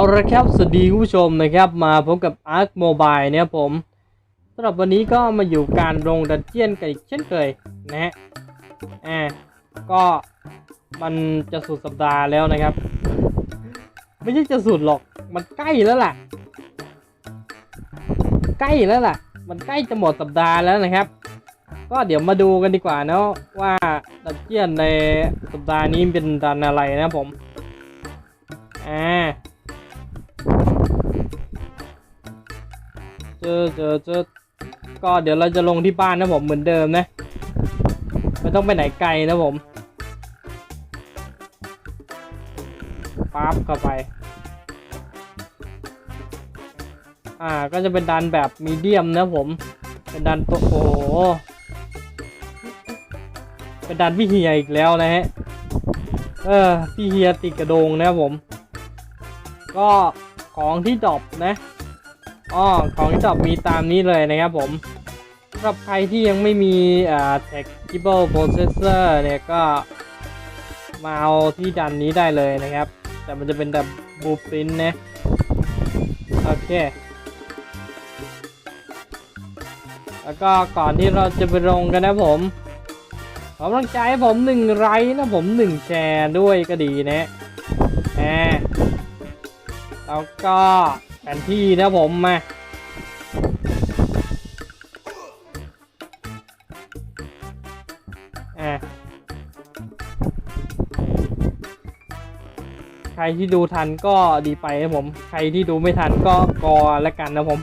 เอาละครับ สวัสดีคุณผู้ชมนะครับ มาพบกับ Ark Mobile เนี่ยผมสำหรับวันนี้ก็มาอยู่การลงดันเจียนกันอีกเช่นเคยนะฮะอ่าก็มันจะสุดสัปดาห์แล้วนะครับ ไม่ใช่จะสุดหรอกมันใกล้แล้วล่ะ ใกล้แล้วล่ะ มันใกล้จะหมดสัปดาห์แล้วนะครับ ก็เดี๋ยวมาดูกันดีกว่าเนาะว่าดันเจียนในสัปดาห์นี้เป็นดันอะไรนะผมอ่า เจอเจอเจอก็เดี๋ยวเราจะลงที่บ้านนะผมเหมือนเดิมนะไม่ต้องไปไหนไกลนะผมปั๊บเข้าไป อ่าก็จะเป็นดันแบบมีเดียมนะผม เป็นดันตัวโอ้เป็นดันพี่เฮียอีกแล้วนะฮะเออพี่เฮียติดกระโดงนะผม ก็ของที่ดรอปนะ อ๋อของที่ดรอปมีตามนี้เลยนะครับผมสำหรับใครที่ยังไม่มีอ่า Tactical Processor เนี่ยก็มาเอาที่ดันนี้ได้เลยนะครับ แต่มันจะเป็นแบบบูปินนะโอเค แล้วก็ก่อนที่เราจะไปลงกันนะผมขอกำลังใจให้ผมหนึ่งไลค์นะผมหนึ่งแชร์ด้วยก็ดีนะแหมแล้วก็ แผนที่นะผมมา อะ ใครที่ดูทันก็ดีไปนะผม ใครที่ดูไม่ทันก็กอแล้วกันนะผม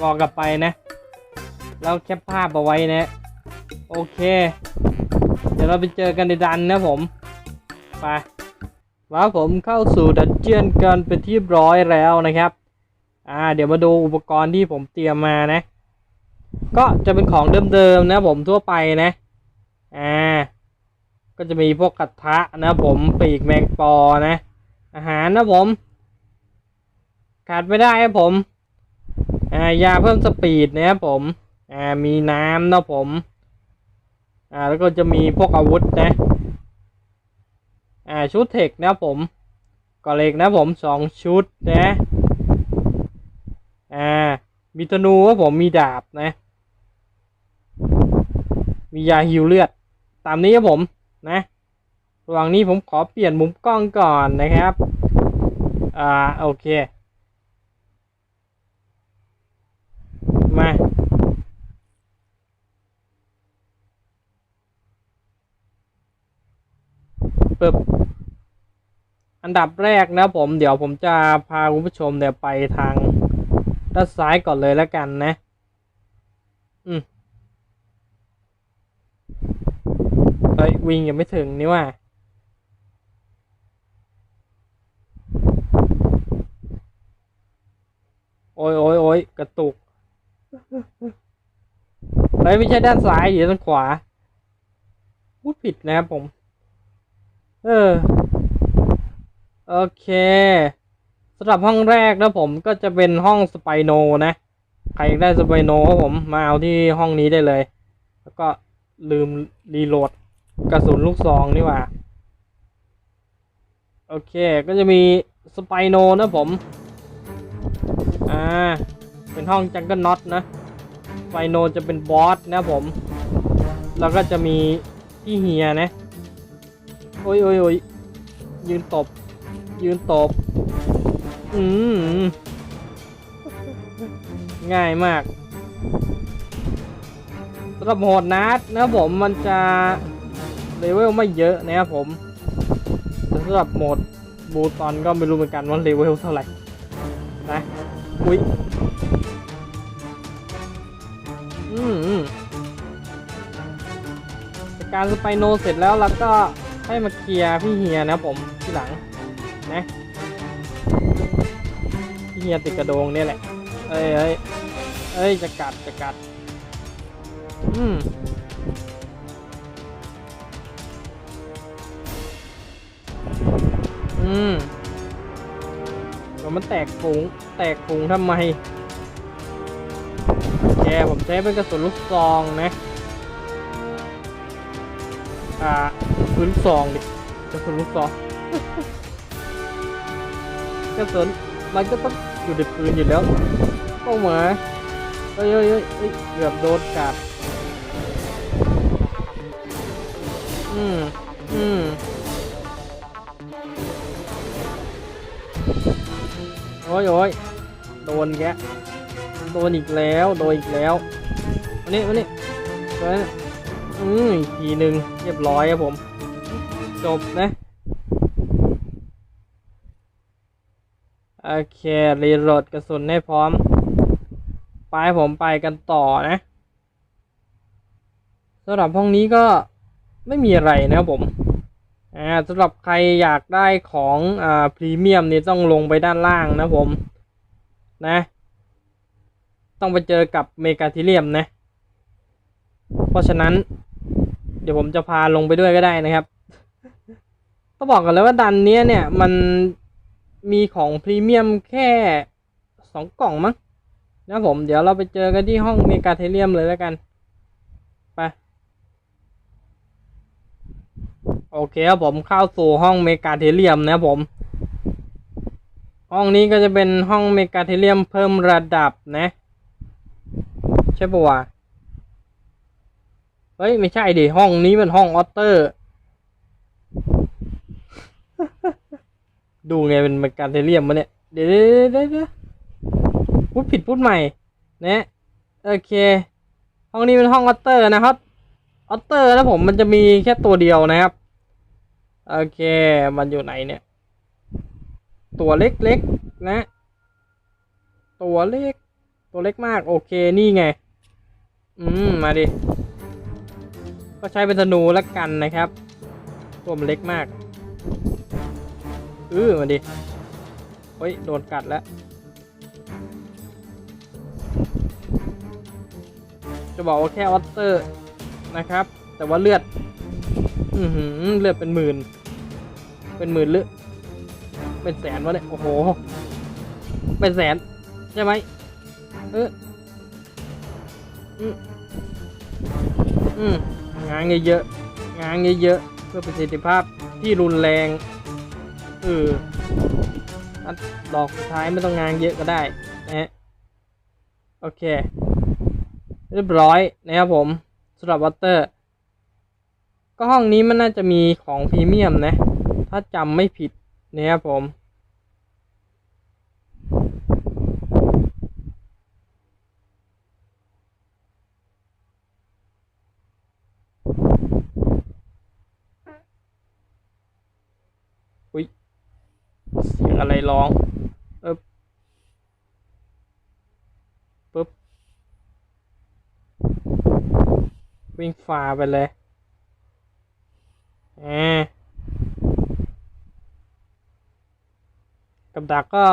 กอกลับไปนะ แล้วแคปภาพเอาไว้นะ โอเค เดี๋ยวเราไปเจอกันในดันนะผม ไปว่าผมเข้าสู่ดันเจียนกันเป็นที่ร้อยแล้วนะครับ อ่าเดี๋ยวมาดูอุปกรณ์ที่ผมเตรียมมานะ ก็จะเป็นของเดิมๆนะผมทั่วไปนะอ่าก็จะมีพวกกระทะนะผมปีกแมงปอนะ อาหารนะผม ขาดไม่ได้ครับผมอ่ายาเพิ่มสปีดนะครับผมอ่ามีน้ำนะผมอ่าแล้วก็จะมีพวกอาวุธนะอ่าชุดเทคนะผมก่อเล็กนะผมสองชุดนะ มีธนูครับผมมีดาบนะ มียาฮิวเลือด ตามนี้ครับผมนะระหว่างนี้ผมขอเปลี่ยนมุมกล้องก่อนนะครับ อ่าโอเค มาปึบอันดับแรกนะผม เดี๋ยวผมจะพาคุณผู้ชมเนี่ยไปทาง ด้านซ้ายก่อนเลยแล้วกันนะ อืมเอ้ยวิ่งยังไม่ถึงนี่ว่า โอ้ยโอ้ยโอ้ยกระตุกเฮ้ยไม่ใช่ด้านซ้ายอยู่ด้านขวา พูดผิดนะครับผม เออ โอเค สำหรับห้องแรกนะผมก็จะเป็นห้องสไปโนนะ ใครได้สไปโนผม มาเอาที่ห้องนี้ได้เลย แล้วก็ลืมรีโหลดกระสุนลูกซองนี่ว่า โอเคก็จะมีสไปโนนะผม อ่า เป็นห้องจังเกิลน็อตนะสไปโนจะเป็นบอสนะผม แล้วก็จะมีพี่เฮียนะ โอ้ยโอ้ยโอ้ยยืนตบ ยืนตบ อืมง่ายมากสำหรับโหดนัดนะครับผมมันจะเลเวลไม่เยอะนะครับผมแต่สำหรับโหมดบูตอนก็ไม่รู้เหมือนกันว่าเลเวลเท่าไหร่นะอุ้ยอืมจากการสไปโนเสร็จแล้วเราก็ให้มาเคลียร์พี่เฮียนะผมที่หลังนะ ฮียติดกระโดงเนี่ยแหละเอ้ยเอ้ยเอ้ยจะกัดจะกัด อืมอืมแล้วมันแตกฝูงแตกฝูงทำไมแกผมใช้เป็นกระสุนลูกซองนะ อ่าปืนลูกซองดิกระสุนลูกซองกระสุนมันก็ต้อง อยู่ในปืนอยู่แล้วเป้าหมายเฮ้ยเฮ้ยเฮ้ยเกือบโดนกัดอืมอืมโอ้ยโอ้ยโดนแกโดนอีกแล้วโดนอีกแล้วมานี่มานี่โดนนะอืมอีกทีหนึ่งเรียบร้อยครับผม จบนะ โอเค รีโหลดกระสุนให้พร้อม ไปผมไปกันต่อนะสำหรับห้องนี้ก็ไม่มีอะไรนะครับผมอ่าสำหรับใครอยากได้ของอ่าพรีเมียมนี่ต้องลงไปด้านล่างนะผม นะ ต้องไปเจอกับเมกาทิเลียมนะ เพราะฉะนั้น เดี๋ยวผมจะพาลงไปด้วยก็ได้นะครับต้องบอกกันเลยว่าดันเนี้ยเนี่ยมัน มีของพรีเมียมแค่สองกล่องมั้งนะผมเดี๋ยวเราไปเจอกันที่ห้องเมกาเทเลียมเลยแล้วกัน ไป โอเคครับผมเข้าสู่ห้องเมกาเทเลียมนะผม ห้องนี้ก็จะเป็นห้องเมกาเทเลียมเพิ่มระดับนะ ใช่ปะวะเฮ้ย ไม่ใช่ดิห้องนี้เป็นห้องออเตอร์ ดูไงเป็นการเทเลียมมาเนี่ย เดี๋ยวเดี๋ยวเดี๋ยวพูดผิดพูดใหม่ นะโอเค ห้องนี้เป็นห้องออเตอร์นะครับ ออเตอร์แล้วผมมันจะมีแค่ตัวเดียวนะครับ โอเค มันอยู่ไหนเนี่ย ตัวเล็กๆนะ ตัวเล็ก ตัวเล็กมาก โอเค นี่ไง อืม มาดิ ก็ใช้เป็นธนูแล้วกันนะครับ ตัวมันเล็กมาก อือมาดิเฮ้ย โดนกัดแล้ว จะบอกว่าแค่ออตเตอร์นะครับ แต่ว่าเลือด อือหือเลือดเป็นหมื่น เป็นหมื่นหรือเป็นแสนวะเนี่ย โอ้โห เป็นแสน ใช่ไหมเอออืมอืมงานเยอะๆงานเยอะๆเพื่อประสิทธิภาพที่รุนแรง เออดอกสุดท้ายไม่ต้องงานเยอะก็ได้นะฮะโอเค เรียบร้อยนะครับผมสำหรับวอเตอร์ ก็ห้องนี้มันน่าจะมีของพรีเมียมนะ ถ้าจำไม่ผิดนะครับผม อุ้ย เสียงอะไรร้องเออปึ๊บวิ่งฝ่าไปเลยแหมกับดักก็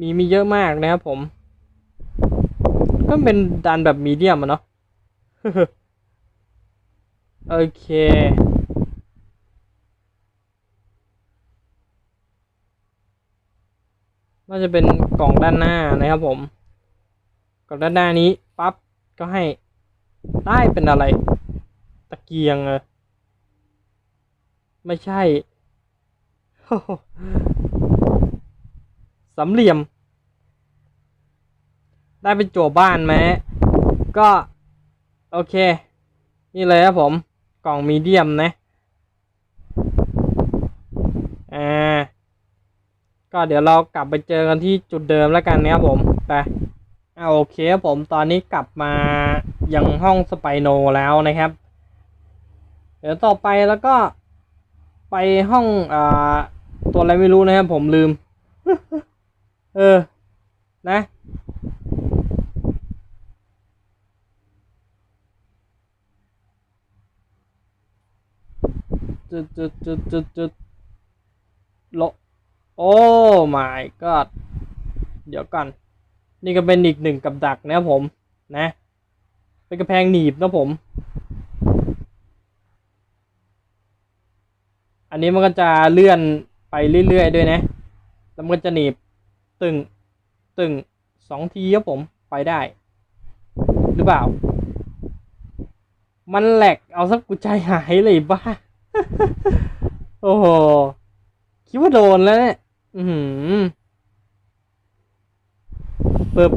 มีมีเยอะมากนะครับผม ก็เป็นดันแบบมีเดียมอะเนาะโอเค น่าจะเป็นกล่องด้านหน้านะครับผมกล่องด้านหน้านี้ปั๊บก็ให้ได้เป็นอะไร ตะเกียงเออไม่ใช่สามเหลี่ยม ได้เป็นจั่วบ้านไหมก็ โอเค นี่เลยครับผม กล่องมีเดียมนะ อ่า ก็เดี๋ยวเรากลับไปเจอกันที่จุดเดิมแล้วกันนะครับผมไปอ่าโอเคครับผมตอนนี้กลับมายังห้องสไปโนแล้วนะครับ เดี๋ยวต่อไปแล้วก็ไปห้องอ่าตัวอะไรไม่รู้นะครับผมลืม เออ นะจุดจุดจุดจุดจุดโล โอ้ my god เดี๋ยวก่อน นี่ก็เป็นอีกหนึ่งกับดักนะครับผม นะ เป็นกระแพงหนีบนะผม อันนี้มันก็จะเลื่อนไปเรื่อยๆด้วยนะ แล้วมันก็จะหนีบตึง ตึงสองทีครับผม ไปได้ หรือเปล่า มันแหลกเอาสักกูใจหายเลยบ้า โอ้โห คิดว่าโดนแล้วเนี่ย อือหือปึ๊บ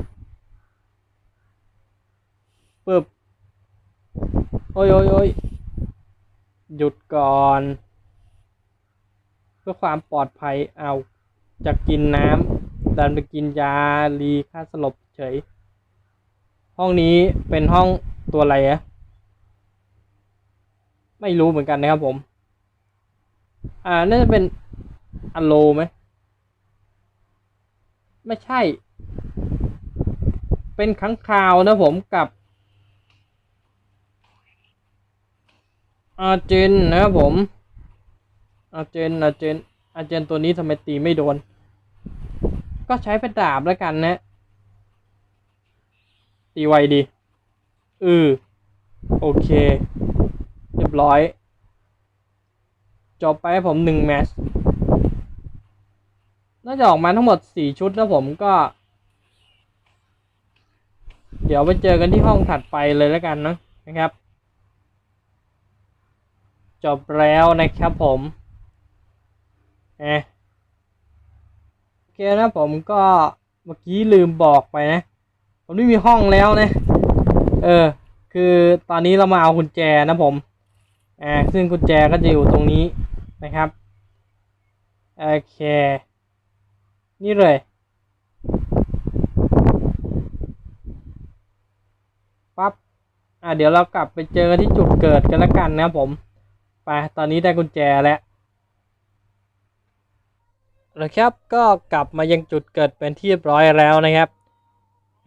ปึบโอ้ยโอ้ยโอ้ยหยุดก่อน เพื่อความปลอดภัยเอาจะกินน้ำดันไปกินยารีค่าสลบเฉย ห้องนี้เป็นห้องตัวอะไรอะไม่รู้เหมือนกันนะครับผม อ่า น่าจะเป็น อโลไหม ไม่ใช่ เป็นค้งคาวนะผมกับอาเจนนะครับผมอาเจนอาเจนอาเจนตัวนี้ทำไมตีไม่โดน ก็ใช้เป็นดาบแล้วกันนะ ตีไวดีเออโอเค เรียบร้อย จบไปให้ผมหนึ่งแมช น่าจะออกมาทั้งหมดสี่ชุดแล้วผมก็ เดี๋ยวไปเจอกันที่ห้องถัดไปเลยแล้วกันนะนะครับ จบแล้วนะครับผมเอโอเคนะผมก็เมื่อกี้ลืมบอกไปนะ ผมไม่มีห้องแล้วนะ เออ คือตอนนี้เรามาเอากุญแจนะผมอ่าซึ่งกุญแจก็จะอยู่ตรงนี้นะครับ โอเค นี่เลย ปั๊บ อ่าเดี๋ยวเรากลับไปเจอที่จุดเกิดกันละกันนะผม ไป ตอนนี้ได้กุญแจแล้วแล้วครับ ก็กลับมายังจุดเกิดเป็นที่เรียบร้อยแล้วนะครับ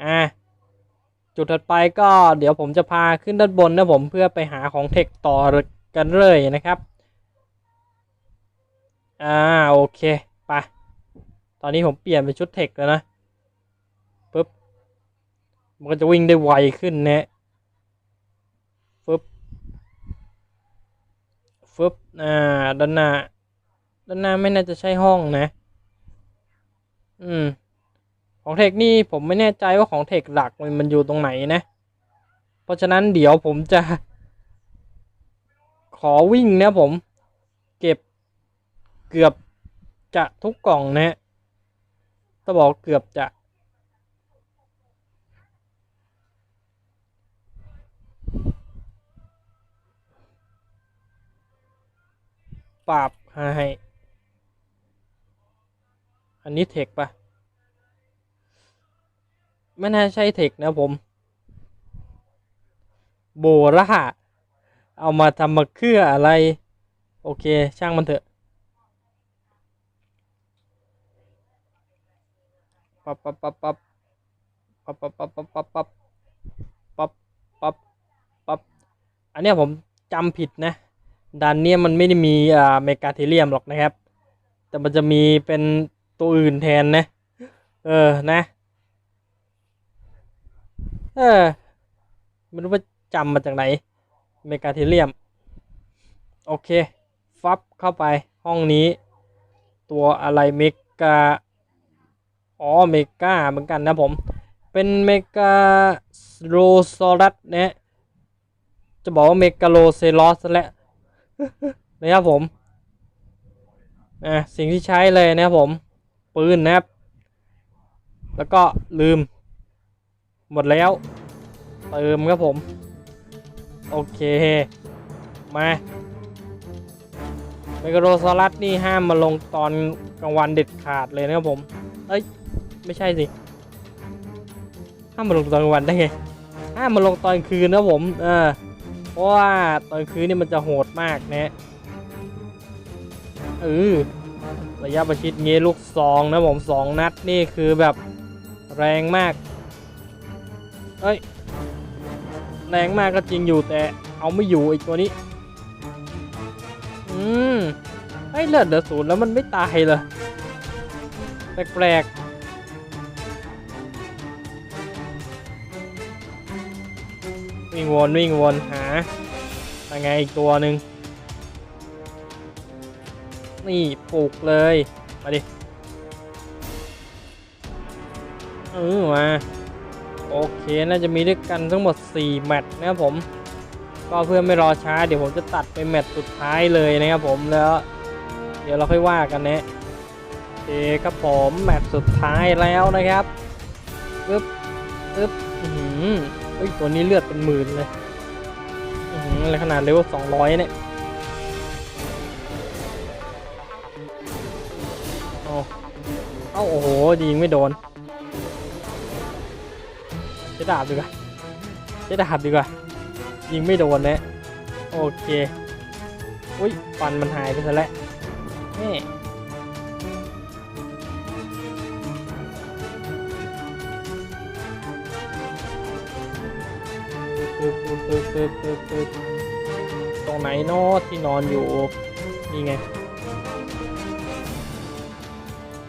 อ่า จุดถัดไปก็เดี๋ยวผมจะพาขึ้นด้านบนนะผมเพื่อไปหาของเทคต่อกันเลยนะครับ อ่า โอเค ไป อนนี้ผมเปลี่ยนเป็นชุดเทคแล้วนะปึ๊บมันก็จะวิ่งได้ไวขึ้นนะฟึบฟึบอ่าด้านหน้าด้านหน้าไม่น่าจะใช่ห้องนะ อืม ของเทคนี่ผมไม่แน่ใจว่าของเทคหลักมันมันอยู่ตรงไหนนะ เพราะฉะนั้นเดี๋ยวผมจะ ขอวิ่งนะผม เก็บเกือบจะทุกกล่องนะ ฮะถ้าบอกเกือบจะ ปราบให้อันนี้เทคปะไม่น่าใช่เทคนะผม โบราเอามาทำมาเครืออะไร โอเค ช่างมันเถอะ ปั๊บปั๊บปั๊บปั๊บปั๊บปั๊บปั๊บปั๊บปั๊บปั๊บปั๊บปั๊บปั๊บอันนี้ผมจำผิดนะดันเนี้ยมันไม่ได้มีอ่าเมกาเทเรียมหรอกนะครับ แต่มันจะมีเป็นตัวอื่นแทนนะ เออนะเออไม่รู้ว่าจำมาจากไหนเมกาเทเรียม โอเค ฟับเข้าไปห้องนี้ ตัวอะไรเมกา อ๋อเมกาเหมือนกันนะผม เป็นเมกาโรซอรัสนะจะบอกว่าเมกาโลเซลอสแล้วนะครับผมอะสิ่งที่ใช้เลยนะครับผม ปืนนะครับ แล้วก็ลืม หมดแล้วเติมครับผม โอเค มาเมกาโรซอรัสนี่ห้ามมาลงตอนกลางวันเด็ดขาดเลยนะครับผม เอ้ย ไม่ใช่สิห้ามมาลงตอนกลางวันได้ไงห้ามมาลงตอนคืนนะผมเออเพราะว่าตอนคืนนี่มันจะโหดมากนะเออระยะประชิดเงี้ลูกซองนะผมสองนัดนี่คือแบบแรงมากเอ้ยแรงมากก็จริงอยู่แต่เอาไม่อยู่ไอีกตัวนี้ อืมไอ้เลือดเดือดศูนย์แล้วมันไม่ตายเลยแปลกๆ วิ่งวนวิ่งวนหายังไงอีกตัวหนึ่งนี่ปลูกเลย มาดิ เออมา โอเค น่าจะมีด้วยกันทั้งหมด 4 แมตช์นะครับผม ก็เพื่อไม่รอช้า เดี๋ยวผมจะตัดไปแมตช์สุดท้ายเลยนะครับผมแล้ว เดี๋ยวเราค่อยว่ากันนะโอเคครับผมแมตช์สุดท้ายแล้วนะครับปึ๊บปึ๊บอือหือ เฮ้ย ตัวนี้เลือดเป็นหมื่นเลยอือหือะไรขนาดเลเวลสองร้อยเนี่ยเอาเอ้าโอ้โหยิงไม่โดนใช้ดาบดีกว่าใช้ดาบดีกว่า ยิงไม่โดนนะโอเค อุ้ยฟันมันหายไปซะแล้วนี่ ปึ๊บปึ๊บปึ๊บปึ๊บปึ๊บปึ๊บตรงไหนเนอที่นอนอยู่ นี่ไง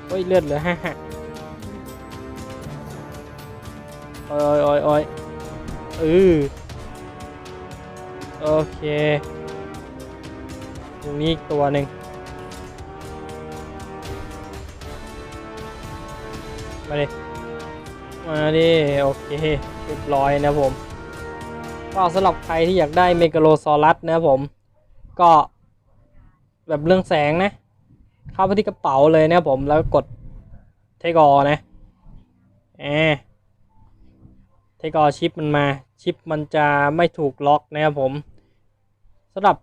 เฮ้ยเลือดเหลือห้าห้าโอ้ยโอ้ยโอ้ยเออโอเคตรงนี้อีกตัวหนึ่งมาดิมาดิโอเคเรียบร้อยนะผม ก็สำหรับใครที่อยากได้เมกาโลซอรัสนะผม ก็แบบเรื่องแสงนะ เข้าไปที่กระเป๋าเลยนะผมแล้วกดเทกอนะแอเทกอชิปมันมาชิปมันจะไม่ถูกล็อกนะครับผมสำหรับ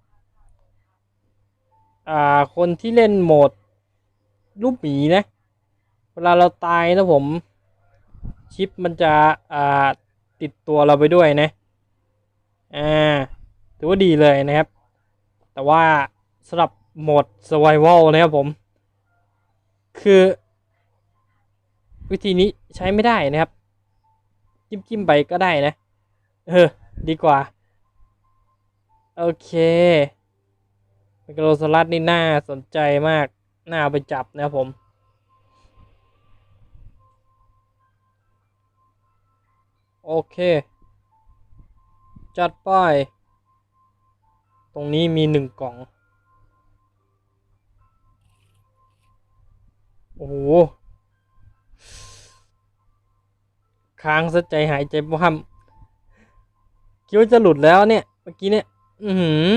คนที่เล่นโหมดรูปหมีนะ เวลาเราตายนะผม ชิปมันจะติดตัวเราไปด้วยนะ อ่าถือว่าดีเลยนะครับ แต่ว่าสำหรับโหมด survival นะครับผม คือ วิธีนี้ใช้ไม่ได้นะครับ จิ้มจิ้มๆไปก็ได้นะ เออ ดีกว่า โอเคเมกโลซอรัสนี่น่าสนใจมาก น่าไปจับนะครับผมโอเค จัดป้าย ตรงนี้มีหนึ่งกล่อง โอ้โห ค้างสะใจหายใจบ้ามคิดว่าจะหลุดแล้วเนี่ย เมื่อกี้เนี่ย อือหือ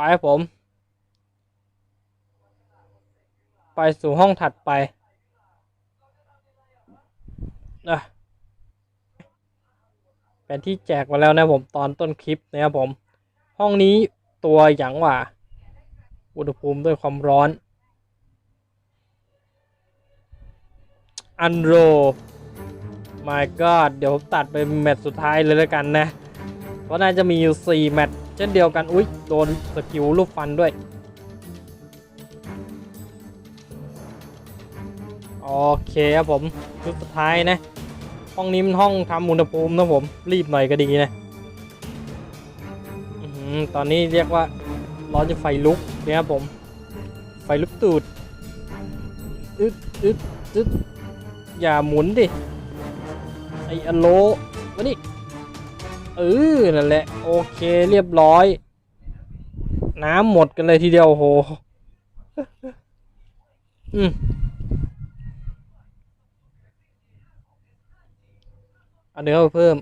ไปผม ไปสู่ห้องถัดไปนะแผนที่แจกมาแล้วนะผมตอนต้นคลิปนะครับผม ห้องนี้ตัวอย่างว่า อุณหภูมิด้วยความร้อน อันโร my god เดี๋ยวผมตัดไปแมตช์สุดท้ายเลยแล้วกันนะ เพราะน่าจะมีอยู่4แมตช์ เช่นเดียวกัน อุ๊ย โดนสกิลลูกฟันด้วย โอเคครับผม ชุดสุดท้ายนะ ห้องนี้มันห้องทำอุณหภูมินะผม รีบหน่อยก็ดีนะตอนนี้เรียกว่าร้อนจะไฟลุกเนี่ยครับผม ไฟลุกตูดอึดอึดอึดอย่าหมุนดิ ไออโลมานี่ เออนั่นแหละ โอเคเรียบร้อย น้ำหมดกันเลยทีเดียวโห อืมเอาเนื้อมาเพิ่ม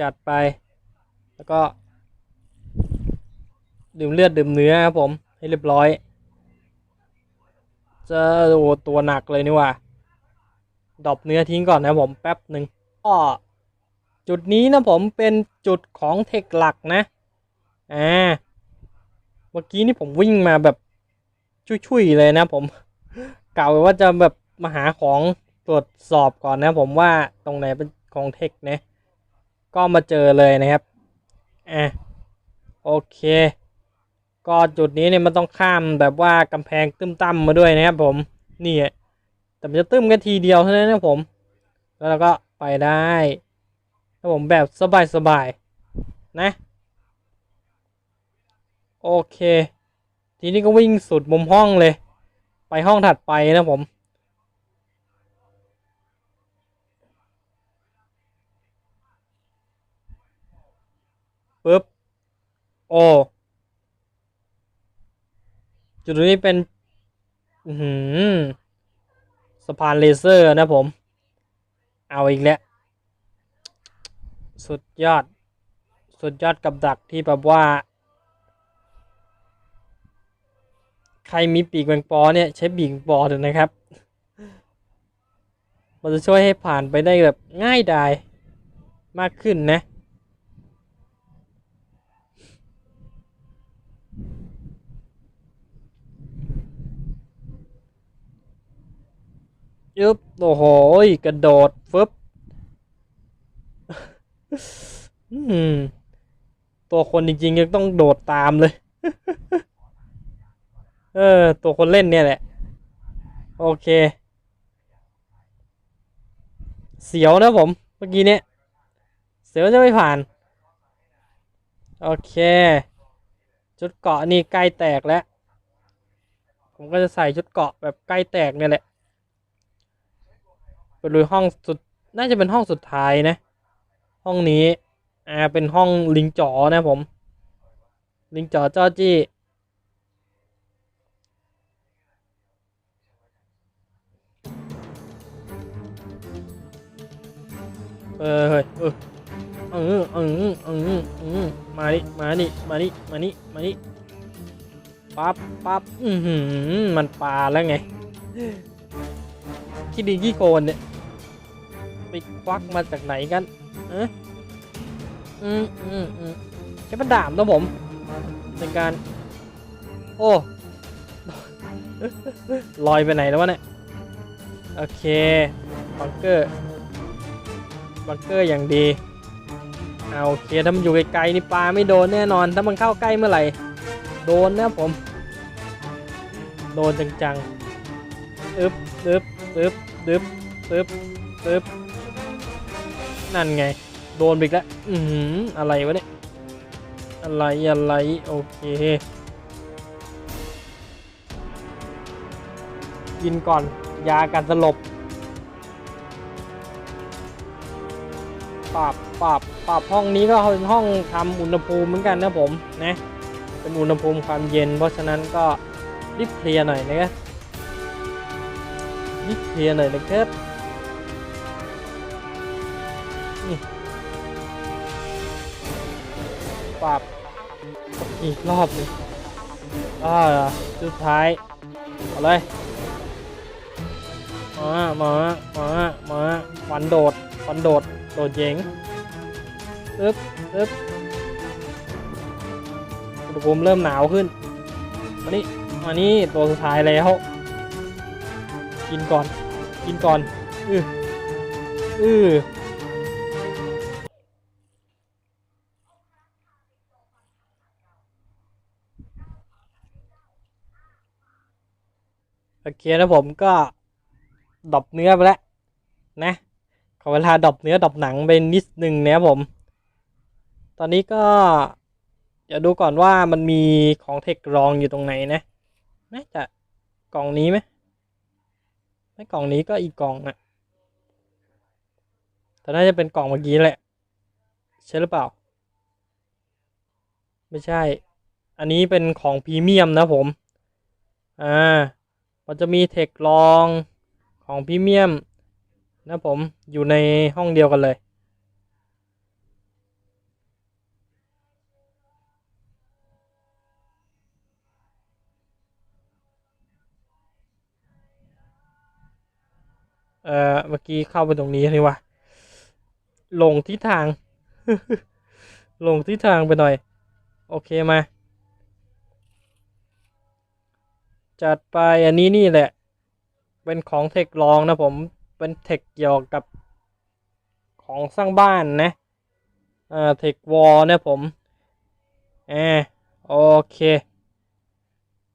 จัดไป แล้วก็ ดื่มเลือดดื่มเนื้อครับผม ให้เรียบร้อย จะโอ้ตัวหนักเลยนี่ว่าดรอปเนื้อทิ้งก่อนนะผมแป๊บหนึ่งก็ จุดนี้นะผมเป็นจุดของเทคหลักนะอ่าเมื่อกี้นี่ผมวิ่งมาแบบชุยๆเลยนะผมกล่าวว้ว่าจะแบบมาหาของตรวจสอบก่อนนะผมว่าตรงไหนเป็นของเทคนะก็มาเจอเลยนะครับอ่าโอเค ก็จุดนี้เนี่ยมันต้องข้ามแบบว่ากำแพงตึ้มตั้มมาด้วยนะครับผมนี่แต่มันจะตึ้มแค่ทีเดียวเท่านั้นนะผม แล้วเราก็ไปได้ ครับผมแบบสบายๆนะ โอเค ทีนี้ก็วิ่งสุดมุมห้องเลย ไปห้องถัดไปนะผมปึ๊บโอจุดนี้เป็นหือสะพานเลเซอร์นะผม เอาอีกแล้ว สุดยอด สุดยอดกับดักที่แบบว่า ใครมีปีกแมงปอเนี่ยใช้ปีกแมงปอเถอะนะครับ มันจะช่วยให้ผ่านไปได้แบบง่ายดายมากขึ้นนะยึบโอ้โหกระโดดฟึบ ตัวคนจริงๆยังต้องโดดตามเลย เออ ตัวคนเล่นเนี่ยแหละ โอเค เสียวนะผม เมื่อกี้เนี้ยเสียวจะไม่ผ่าน โอเค ชุดเกาะนี่ใกล้แตกแล้ว ผมก็จะใส่ชุดเกาะแบบใกล้แตกเนี่ยแหละ ไปลุยห้องสุด น่าจะเป็นห้องสุดท้ายนะ ห้องนี้ อ่า เป็นห้องลิงจ๋อนะผม ลิงจ๋อจ้อจี้ เออเฮ้ยเออเออเออเออเออมาดิมาดิมาดิมาดิมาดิปั๊บปั๊บอือหือมันปลาแล้วไงขี้ดีขี้โกนเนี่ย ไปควักมาจากไหนกัน อออืมอืมอืมใช้ประดามนะผมในการ โอ้ลอยไปไหนแล้ววะเนี่ย โอเคบังเกอร์บังเกอร์อย่างดีเอาโอเคถ้ามันอยู่ไกลๆนี่ปลาไม่โดนแน่นอน ถ้ามันเข้าใกล้เมื่อไหร่ โดนนะผม โดนจังๆอึบอึบอึบอึบอึบอึบ นั่นไง โดนไปแล้วอือหือะไรวะเนี่ย อะไร อะไร โอเคกินก่อน ยากันสลบปรับปรับปรับห้องนี้ก็เป็นห้องทำอุณหภูมิเหมือนกันนะผมนะเป็นอุณหภูมิความเย็น เพราะฉะนั้นก็รีบเคลียร์หน่อยนะครับรีบเคลียร์หน่อยนะครับ ปรับอีกรอบหนึงอ่าสุดท้ายเอาเลยมามามามาฟันโดดฟันโดด โดดเยงอึ๊บอึ๊บอุณหภูมิเริ่มหนาวขึ้นมานี่มานี่ตัวสุดท้ายแล้ว กินก่อน กินก่อน อืออือ เคนะผมก็ดอปเนื้อไปแล้วนะขอเวลาดอปเนื้อดอปหนังไปนิดหนึ่งนะผม ตอนนี้ก็เดี๋ยวดูก่อนว่ามันมีของเทครองอยู่ตรงไหนนะน่าจะกล่องนี้ไหมไม่กล่องนี้ก็อีกกล่องนะแต่น่าจะเป็นกล่องเมื่อกี้แหละ ใช่หรือเปล่า ไม่ใช่ อันนี้เป็นของพรีเมียมนะผม อ่า มันจะมีเทครองของพรีเมียมนะผมอยู่ในห้องเดียวกันเลยเอ่อเมื่อกี้เข้าไปตรงนี้นี่วะหลงทิศทางหลงทิศทางไปหน่อย โอเคมา จัดไปอันนี้นี่แหละ เป็นของเทคลองนะผมเป็นเทคเกี่ยวกับของสร้างบ้านนะอ่าเทควอลนะผมเออโอเค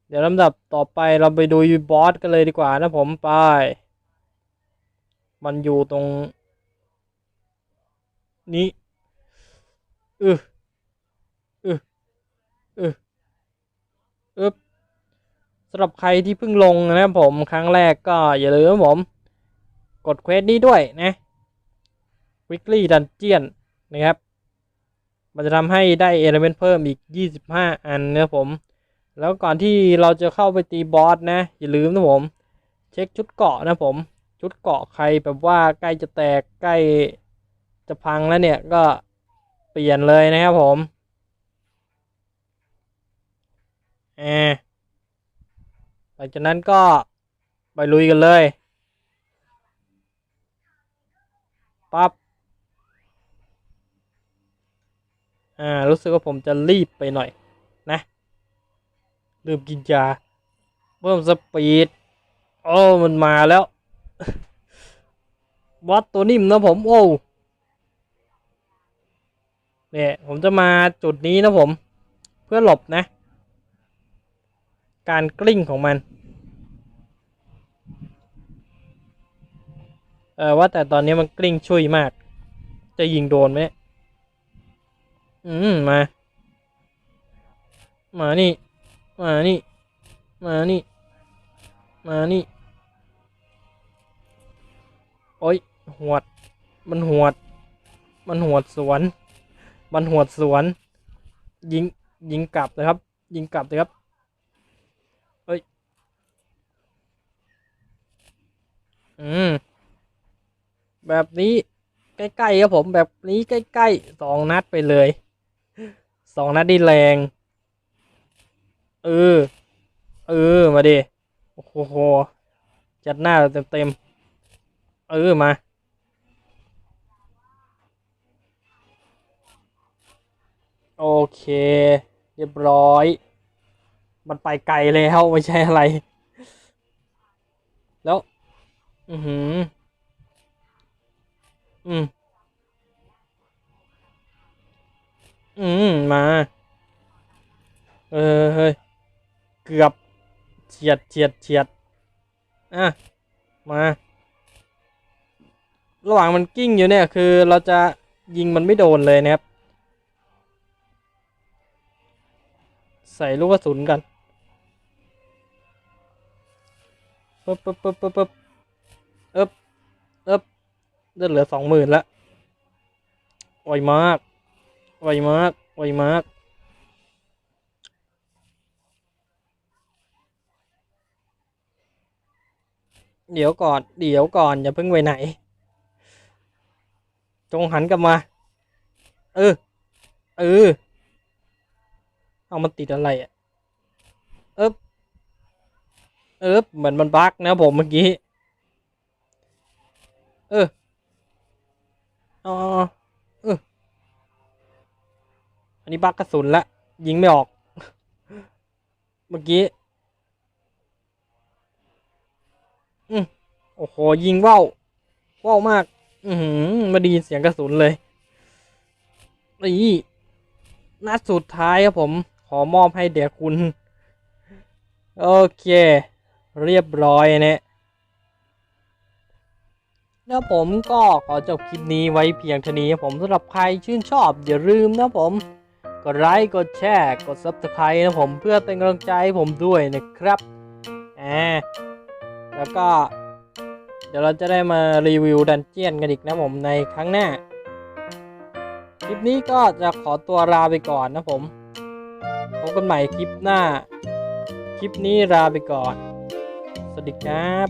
เดี๋ยวลำดับต่อไปเราไปดูบอสกันเลยดีกว่านะผมไป มันอยู่ตรง นี้อืออืออืออึบำหรับใครที่เพิ่งลงนะครับผมครั้งแรกก็อย่าลืมนะผม กดเควสนี้ด้วยนะ weekly dungeon นะครับ มันจะทำให้ได้เอลเมนต์เพิ่มอีก 25 อันนะครับผม แล้วก่อนที่เราจะเข้าไปตีบอสนะ อย่าลืมนะผม เช็คชุดเกาะนะผม ชุดเกาะใครแบบว่าใกล้จะแตกใกล้จะพังแล้วเนี่ยก็เปลี่ยนเลยนะครับผมแอบ หลังจากนั้นก็ไปลุยกันเลยปั๊บอ่า รู้สึกว่าผมจะรีบไปหน่อย นะลืมกินยาเพิ่มสปีดโอ้มันมาแล้วบอสตัวนิ่มนะผมโอ้เนี่ยผมจะมาจุดนี้นะผม เพื่อหลบนะ การกลิ้งของมัน เออว่าแต่ตอนนี้มันกลิ้งช่วยมาก จะยิงโดนไหมอืมมา มานี่ มานี่ มานี่ มานี่ โอ้ย หวด มันหวด มันหวดสวน มันหวดสวน ยิง ยิงกลับนะครับ ยิงกลับเลยครับ เฮ้ย อืม แบบนี้ใกล้ๆครับผมแบบนี้ใกล้ๆสองนัดไปเลยสองนัดดีแรง เออ เออ มาดิ โอ้โห จัดหน้าเต็มๆ เออ มา โอเค เรียบร้อย มันไปไกลแล้วไม่ใช่อะไร แล้ว อือหือ อืม อืม มา เออเฮ้ย เกือบเฉียดเฉียดเฉียดอะ มา ระหว่างมันกิ้งอยู่เนี่ย คือเราจะยิงมันไม่โดนเลยนะครับ ใส่ลูกกระสุนกันปึ๊บปึ๊บปึ๊บปึ๊บปึ๊บ เอ๊บเอ๊บเลือดเหลือสองหมื่นละไวมาก ไวมาก ไวมาก เดี๋ยวก่อน เดี๋ยวก่อน อย่าเพิ่งไปไหน จงหันกลับมา เออ เออ เอามันติดอะไรอะ เอ๊บเอ๊บเหมือนมันบั๊กนะผมเมื่อกี้ เอออาเอาเอาเอออันนี้บักกระสุนละ ยิงไม่ออก เมื่อกี้ อืมโอ้โห ยิงว่าวว่าวมาก อือหือมาไดีเสียงกระสุนเลยนี่นัดสุดท้ายครับผม ขอมอบให้เดี๋ยวคุณ โอเค เรียบร้อยเนี่ย แล้วผมก็ขอจบคลิปนี้ไว้เพียงเท่านี้ผมสำหรับใครชื่นชอบอย่าลืมนะผม กดไลค์กดแชร์กด Subscribe นะผมเพื่อเป็นกำลังใจให้ผมด้วยนะครับอ่าแล้วก็ เดี๋ยวเราจะได้มารีวิวดันเจียนกันอีกนะผมในครั้งหน้า คลิปนี้ก็จะขอตัวลาไปก่อนนะผมพบกันใหม่คลิปหน้า คลิปนี้ลาไปก่อน สวัสดีครับ